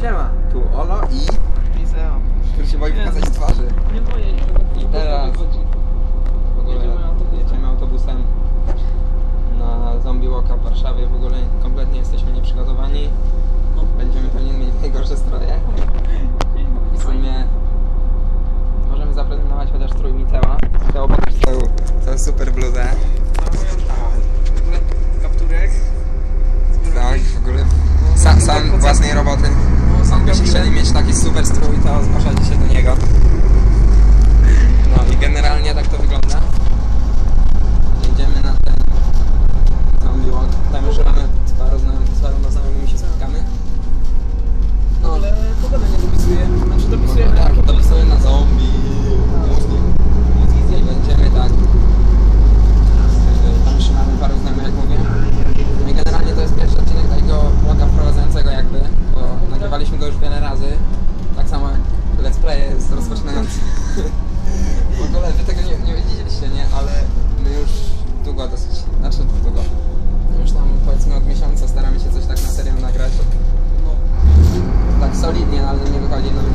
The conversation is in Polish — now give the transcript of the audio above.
Siema, tu Olo i... Piseo. który się boi pokazać twarzy. Nie boję się. I teraz w ogóle Jedziemy autobusem. jedziemy autobusem na Zombie Walka w Warszawie. W ogóle kompletnie jesteśmy nieprzygotowani. Będziemy pewnie mieli najgorsze stroje. I w sumie możemy zaprezentować chociaż trójmiceła. Teo pokaż swoją, swoją super bluzę. W ogóle kapturek. Tak, w ogóle sam, sam własnej roboty. Super strój, to zgłaszajcie się W ogóle wy tego nie, nie widzieliście, nie? Ale my już długo dosyć, znaczy długo. Już tam powiedzmy od miesiąca staramy się coś tak na serio nagrać. No. Tak solidnie, no, ale nie wychodzi nam